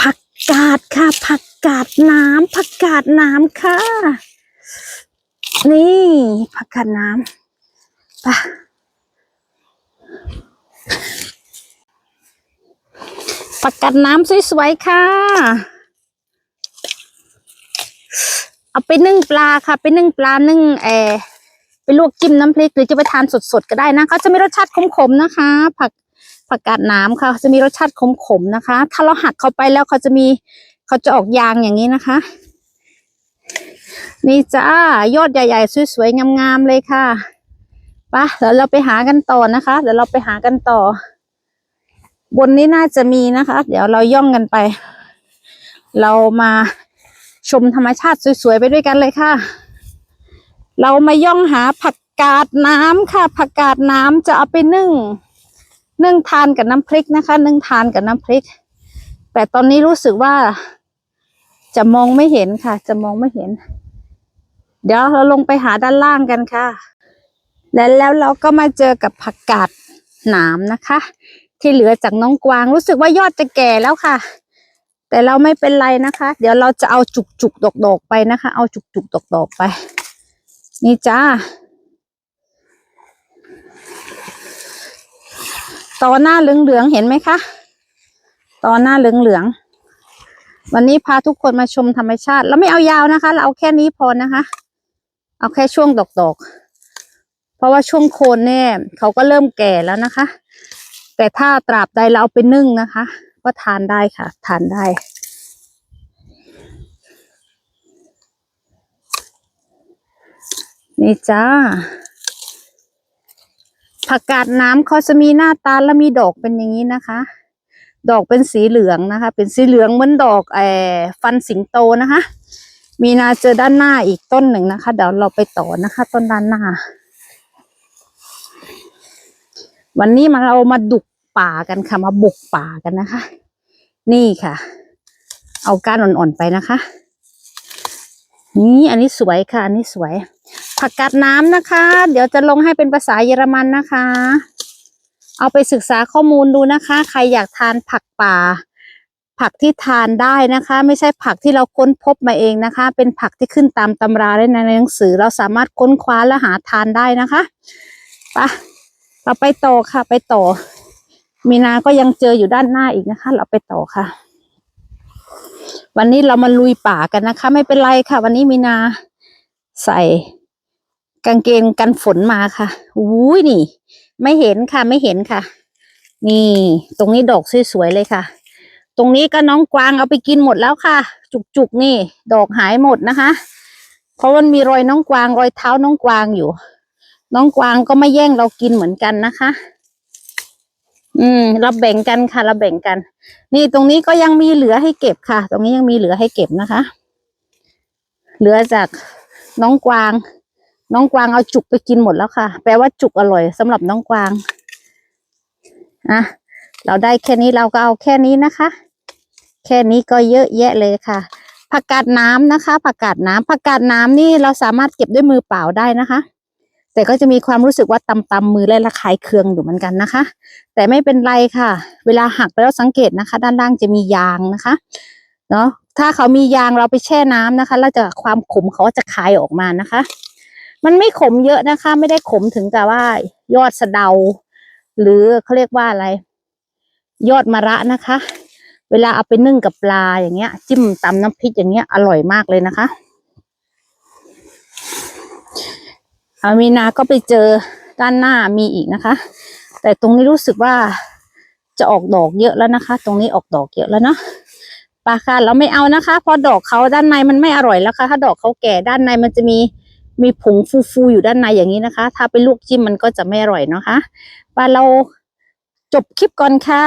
ผักกาดค่ะ ผักกาดน้ำผักกาดน้ำค่ะ นี่ผักกาดน้ำไปผักกาดน้ำสวยๆค่ะ เอาไปนึ่งปลาค่ะ ไปนึ่งปลานึ่งเออไปลวกจิ้มน้ำพริกหรือจะไปทานสดๆก็ได้นะเขาจะมีรสชาติขมๆนะคะ ผัก ผักกาดน้ำค่ะจะมีรสชาติขมๆนะคะ ถ้าเราหักเขาไปแล้วเขาจะมีเขาจะออกยางอย่างนี้นะคะ นี่จ้ายอดใหญ่ๆสวยๆงามๆเลยค่ะไปะเดี๋ยวเราไปหากันต่อนะคะ เดี๋ยวเราไปหากันต่อ บนนี้น่าจะมีนะคะ เดี๋ยวเราย่องกันไป เรามาชมธรรมชาติสวยๆไปด้วยกันเลยค่ะ เรามาย่องหาผักกาดน้ำค่ะ ผักกาดน้ำจะเอาไปนึ่ง นึ่งทานกับน้ำพริกนะคะ นึ่งทานกับน้ำพริก แต่ตอนนี้รู้สึกว่า จะมองไม่เห็นค่ะ จะมองไม่เห็น เดี๋ยวเราลงไปหาด้านล่างกันค่ะ และแล้วเราก็มาเจอกับผักกาดหนามนะคะ ที่เหลือจากน้องกวางรู้สึกว่ายอดจะแก่แล้วค่ะ แต่เราไม่เป็นไรนะคะ เดี๋ยวเราจะเอาจุกจุกดอกดอกๆไปนะคะ เอาจุกจุกดอกดอกๆไป นี่จ้า ต่อหน้าเหลืองๆเห็นไหมคะต่อหน้าเหลืองๆวันนี้พาทุกคนมาชมธรรมชาติ แล้วไม่เอายาวนะคะ เราเอาแค่นี้พอนะคะ เอาแค่ช่วงดอกๆเพราะว่าช่วงโคนเนี่ยเขาก็เริ่มแก่แล้วนะคะ แต่ถ้าตราบใดเราเอาไปนึ่งนะคะ ก็ทานได้ค่ะ ทานได้นี่จ้า ผักกาดน้ำเขาจะมีหน้าตาและมีดอกเป็นอย่างนี้นะคะ ดอกเป็นสีเหลืองนะคะ เป็นสีเหลืองเหมือนดอกเออฟันสิงโตนะคะ มีนาเจอด้านหน้าอีกต้นหนึ่งนะคะ เดี๋ยวเราไปต่อนะคะ ต้นด้านหน้า วันนี้มาเรามาดุกป่ากันค่ะ มาบุกป่ากันนะคะ นี่ค่ะ เอาก้านอ่อนๆไปนะคะ นี่อันนี้สวยค่ะ อันนี้สวย ผักกาดน้ำนะคะ เดี๋ยวจะลงให้เป็นภาษาเยอรมันนะคะ เอาไปศึกษาข้อมูลดูนะคะ ใครอยากทานผักป่า ผักที่ทานได้นะคะ ไม่ใช่ผักที่เราค้นพบมาเองนะคะ เป็นผักที่ขึ้นตามตำราได้ในหนังสือ เราสามารถค้นคว้าและหาทานได้นะคะไปเราไปต่อค่ะ ไปต่อ มีนาก็ยังเจออยู่ด้านหน้าอีกนะคะ เราไปต่อค่ะ วันนี้เรามาลุยป่ากันนะคะ ไม่เป็นไรค่ะ วันนี้มีนาใส่ กางเกงกันฝนมาค่ะอุ้ยนี่ ไม่เห็นค่ะไม่เห็นค่ะ นี่ ตรงนี้ดอกสวยๆเลยค่ะ ตรงนี้ก็น้องกวางเอาไปกินหมดแล้วค่ะ จุกๆนี่ ดอกหายหมดนะคะ เพราะมันมีรอยน้องกวางรอยเท้าน้องกวางอยู่ น้องกวางก็ไม่แย่งเรากินเหมือนกันนะคะ อืมเราแบ่งกันค่ะเราแบ่งกัน นี่ตรงนี้ก็ยังมีเหลือให้เก็บค่ะ ตรงนี้ยังมีเหลือให้เก็บนะคะ เหลือจากน้องกวาง น้องกวางเอาจุกไปกินหมดแล้วค่ะ แปลว่าจุกอร่อยสำหรับน้องกวางอะเราได้แค่นี้เราก็เอาแค่นี้นะคะ แค่นี้ก็เยอะแยะเลยค่ะผักกาดน้ำนะคะผักกาดน้ำผักกาดน้ำนี่เราสามารถเก็บด้วยมือเปล่าได้นะคะ แต่ก็จะมีความรู้สึกว่าตำตำมือและระคายเคืองอยู่เหมือนกันนะคะ แต่ไม่เป็นไรค่ะ เวลาหักไปแล้วสังเกตนะคะ ด้านล่างจะมียางนะคะเนาะถ้าเขามียางเราไปแช่น้ำนะคะ แล้วจะความขมเขาจะคายออกมานะคะ มันไม่ขมเยอะนะคะ ไม่ได้ขมถึงกับว่ายอดสะเดา หรือเขาเรียกว่าอะไร ยอดมะระนะคะ เวลาเอาไปนึ่งกับปลาอย่างเงี้ย จิ้มตำน้ำพริกอย่างเงี้ยอร่อยมากเลยนะคะอามีนาก็ไปเจอด้านหน้ามีอีกนะคะ แต่ตรงนี้รู้สึกว่าจะออกดอกเยอะแล้วนะคะ ตรงนี้ออกดอกเยอะแล้วเนาะปลาค่ะเราไม่เอานะคะเพราะดอกเขาด้านในมันไม่อร่อยแล้วค่ะ ถ้าดอกเขาแก่ด้านในมันจะมี มีผงฟูๆอยู่ด้านในอย่างนี้นะคะ ถ้าไปลวกจิ้มมันก็จะไม่อร่อยเนาะคะ่ะปลาเราจบคลิปก่อนค่ะ